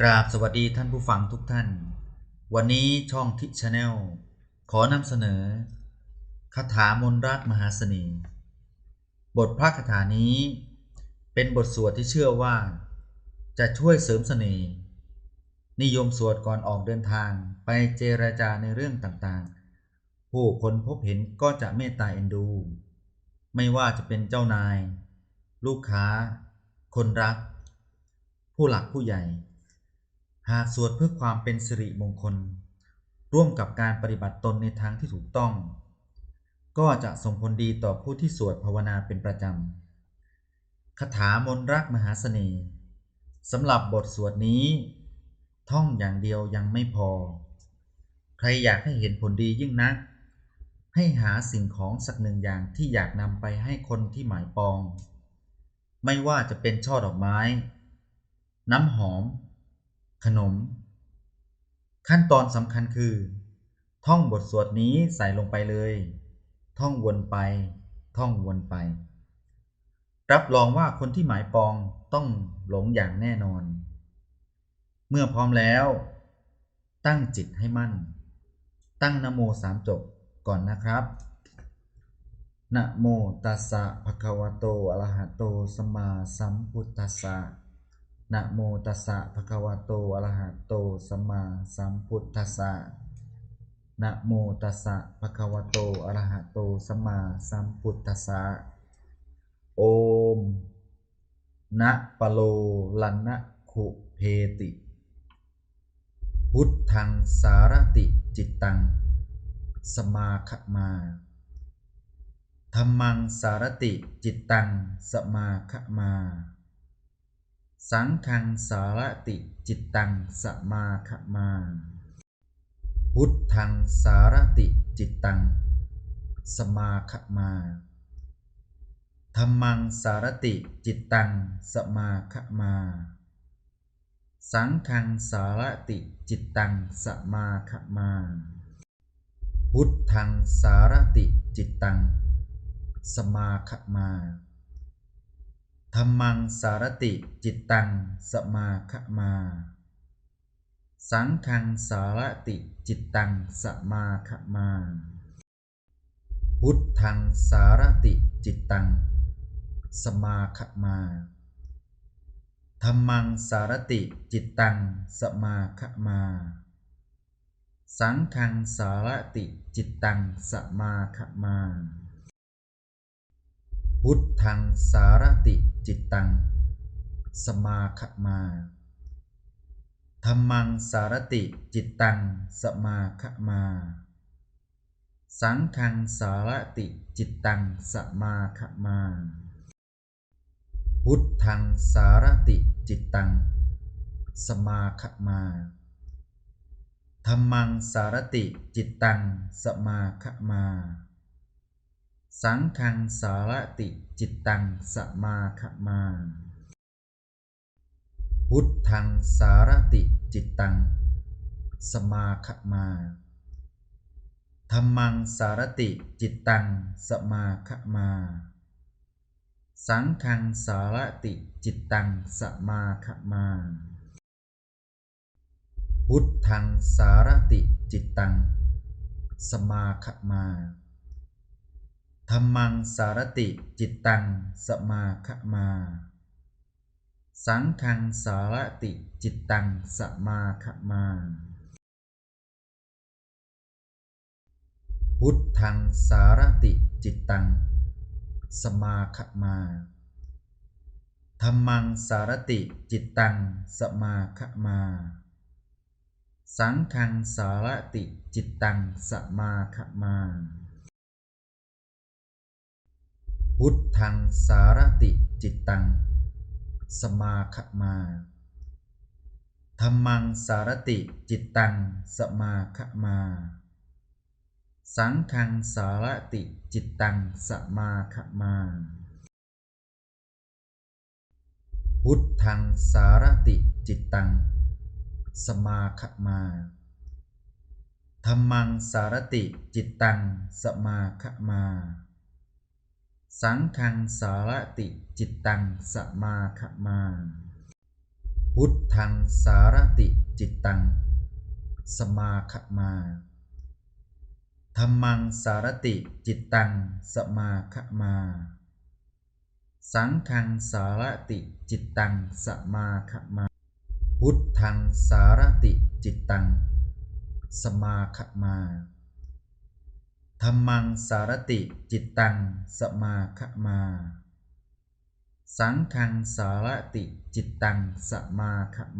กราบสวัสดีท่านผู้ฟังทุกท่าน วันนี้ช่องทิชแนลขอนำเสนอคาถามนตรักมหาเสน่ห์บทพระคาถานี้ เป็นบทสวดที่เชื่อว่า จะช่วยเสริมเสน่ห์นิยมสวดก่อนออกเดินทางไปเจรจาในเรื่องต่างๆ ผู้คนพบเห็นก็จะเมตตาเอ็นดู ไม่ว่าจะเป็นเจ้านาย ลูกค้า คนรัก ผู้หลักผู้ใหญ่ หากสวดเพื่อความเป็นสิริมงคล ร่วมกับการปฏิบัติตนในทางที่ถูกต้อง ก็จะส่งผลดีต่อผู้ที่สวดภาวนาเป็นประจำคาถามนรักมหาเสน่ห์สำหรับบทสวดนี้ ท่องอย่างเดียวยังไม่พอ ใครอยากให้เห็นผลดียิ่งนัก ให้หาสิ่งของสักหนึ่งอย่างที่อยากนำไปให้คนที่หมายปอง ไม่ว่าจะเป็นช่อดอกไม้ น้ำหอม ขนม ขั้นตอนสำคัญคือ ท่องบทสวดนี้ใส่ลงไปเลย ท่องวนไป ท่องวนไป รับรองว่าคนที่หมายปองต้องหลงอย่างแน่นอน เมื่อพร้อมแล้ว ตั้งจิตให้มั่น ตั้งนโมสามจบก่อนนะครับนะโมตัสสะภะคะวะโตอะระหะโตสัมมาสัมพุทธัสสะ นะโมตัสสะภะคะวะโตอะระหะโตสัมมาสัมพุทธัสสะนะโมตัสสะภะคะวะโตอะระหะโตสัมมาสัมพุทธัสสะโอมนะปะโลลันนะขุเพติ พุทธังสารติจิตตัง สมาคมาธรรมังสารติจิตตัง สมาคมา สังฆังสารติจิตตังสมาคมา พุทธังสารติจิตตัง สมาคมาธรรมังสารติจิตตังสมาคมา สังฆังสารติจิตตังสมาคมา พุทธังสารติจิตตัง สมาคมา ธรรมังสารติจิตตังสมาคมา สังฆังสารติจิตตังสมาคมา พุทธังสารติจิตตังสมาคมาธรรมังสารติจิตตังสมาคมา สังฆังสารติจิตตังสมาคมา พุทธังสารติจิตตัง สมาคมาธรรมังสารติจิตตัง สมาคมา สังฆังสารติจิตตัง สมาคมา พุทธังสารติจิตตัง สมาคมาธรรมังสารติจิตตัง สมาคมา สังฆังสารติจิตตังสมาคมาพุทธังสารติจิตตัง สมาคมาธรรมังสารติจิตตัง สมาคมา สังฆังสารติจิตตัง สมาคมา พุทธังสารติจิตตัง สมาคมา ธรรมังสารติจิตตังสมาคมา สังฆังสารติจิตตังสมาคมา พุทธังสารติจิตตังสมาคมาธรรมังสารติจิตตังสมาคมา สังฆังสารติจิตตังสมาคมา พุทธังสารติจิตตัง สมาคมาธรรมังสารติจิตตัง สมาคมา สังฆังสารติจิตตัง สมาคมา พุทธังสารติจิตตัง สมาคมาธรรมังสารติจิตตัง สมาคมา สังฆังสารติจิตตังสมาคมา พุทธังสารติจิตตัง สมาคมาธรรมังสารติจิตตังสมาคมา สังฆังสารติจิตตังสมาคมา พุทธังสารติจิตตัง สมาคมา ธรรมังสารติจิตตังสมาคมา สังฆังสารติจิตตังสมาคมา